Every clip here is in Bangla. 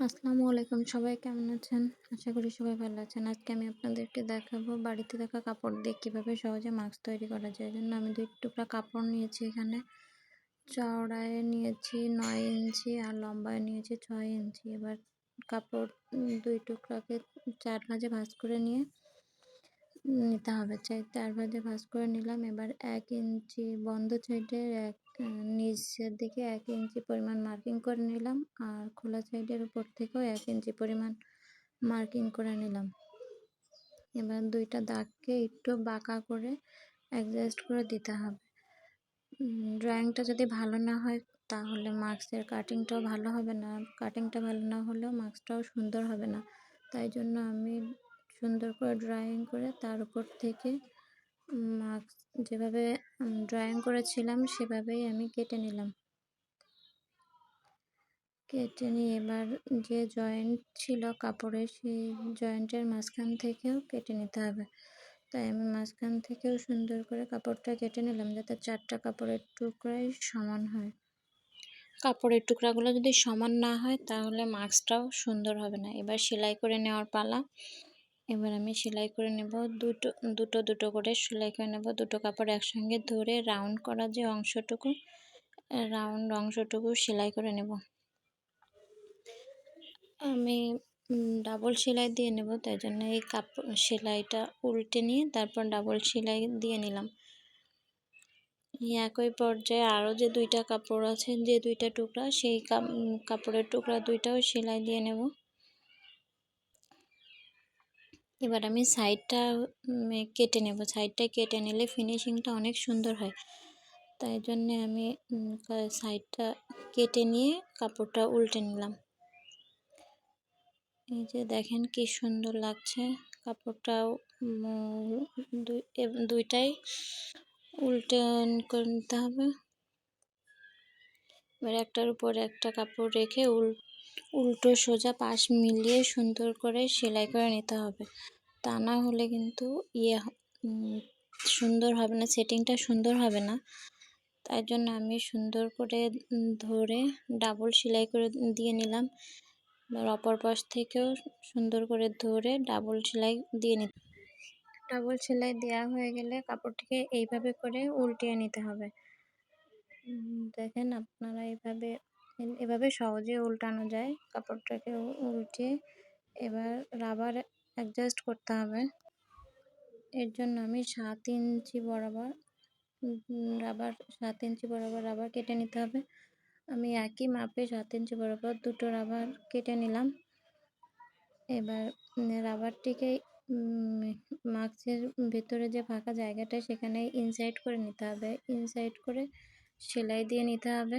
আসসালামু আলাইকুম, সবাই কেমন আছেন? আশা করি সবাই ভালো আছেন। আজকে আমি আপনাদেরকে দেখাবো বাড়িতে থাকা কাপড় দিয়ে কীভাবে সহজে মাস্ক তৈরি করা যায়। জন্য আমি দুই টুকরা কাপড় নিয়েছি এখানে। চওড়ায় নিয়েছি নয় ইঞ্চি আর লম্বায় নিয়েছি ছয় ইঞ্চি। এবার কাপড় দুই টুকরাকে চার ভাজে ভাঁজ করে নিয়ে নিতে হবে। চাই চার ভাজে ভাজ করে নিলাম। এবার এক ইঞ্চি বন্ধ সাইডের এক নিচের দিকে এক ইঞ্চি পরিমাণ মার্কিং করে নিলাম। আর খোলা সাইডের উপর থেকেও এক ইঞ্চি পরিমাণ মার্কিং করে নিলাম। এবার দুইটা দাগকে একটু বাঁকা করে অ্যাডজাস্ট করে দিতে হবে। ড্রয়িংটা যদি ভালো না হয়, তাহলে মাস্কের কাটিংটাও ভালো হবে না। কাটিংটা ভালো না হলেও মাস্কটাও সুন্দর হবে না। তাই জন্য আমি সুন্দর করে ড্রয়িং করে তার উপর থেকে মাস্ক যেভাবে ড্রয়িং করেছিলাম সেভাবেই আমি কেটে নিলাম। কেটে নিয়ে এবার যে জয়েন্ট ছিল কাপড়ের, সেই জয়েন্টের মাঝখান থেকেও কেটে নিতে হবে। তাই আমি মাঝখান থেকেও সুন্দর করে কাপড়টা কেটে নিলাম যাতে চারটা কাপড়ের টুকরাই সমান হয়। কাপড়ের টুকরাগুলো যদি সমান না হয় তাহলে মাস্কটাও সুন্দর হবে না। এবার সেলাই করে নেওয়ার পালা। এবার আমি সেলাই করে নেব দুটো দুটো দুটো করে সেলাই করে নেব। দুটো কাপড় একসঙ্গে ধরে রাউন্ড করা যে অংশটুকু রাউন্ড অংশটুকু সেলাই করে নেব। আমি ডাবল সেলাই দিয়ে নেব, তাই জন্য এই কাপড় সেলাইটা উল্টে নিয়ে তারপর ডাবল সেলাই দিয়ে নিলাম। একই পর্যায়ে আরও যে দুইটা কাপড় আছে, যে দুইটা টুকরা, সেই কাপড়ের টুকরা দুইটাও সেলাই দিয়ে নেব। এবার আমি সাইডটা কেটে নেব। সাইডটা কেটে নিলে ফিনিশিংটা অনেক সুন্দর হয়। তাই জন্যে আমি সাইডটা কেটে নিয়ে কাপড়টা উল্টে নিলাম। এই যে দেখেন কি সুন্দর লাগছে কাপড়টাও দুইটাই উল্টে করে নিতে হবে। এবার একটার উপর একটা কাপড় রেখে উল উল্টো সোজা পাশ মিলিয়ে সুন্দর করে সেলাই করে নিতে হবে। তা না হলে কিন্তু ইয়ে সুন্দর হবে না, সেটিংটা সুন্দর হবে না। তাই জন্য আমি সুন্দর করে ধরে ডাবল সেলাই করে দিয়ে নিলাম। এবার অপর পাশ থেকেও সুন্দর করে ধরে ডাবল সেলাই দিয়ে নিতে ডাবল সেলাই দেওয়া হয়ে গেলে কাপড়টিকে এইভাবে করে উল্টিয়ে নিতে হবে। দেখেন আপনারা এভাবে এভাবে সহজে উল্টানো যায়। কাপড়টাকে উল্টে এবার রাবার অ্যাডজাস্ট করতে হবে। এর জন্য আমি সাত ইঞ্চি বরাবর রাবার সাত ইঞ্চি বরাবর রাবার কেটে নিতে হবে। আমি একই মাপে সাত ইঞ্চি বরাবর দুটো রাবার কেটে নিলাম। এবার রাবারটিকে মাস্কের ভেতরে যে ফাঁকা জায়গাটা সেখানে ইনসাইড করে নিতে হবে। ইনসাইড করে সেলাই দিয়ে নিতে হবে।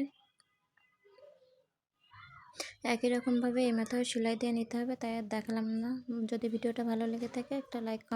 একই রকমভাবে এই মাথায় সেলাই দিয়ে নিতে হবে, তাই আর দেখালাম না। যদি ভিডিওটা ভালো লেগে থাকে, একটা লাইক কমেন্ট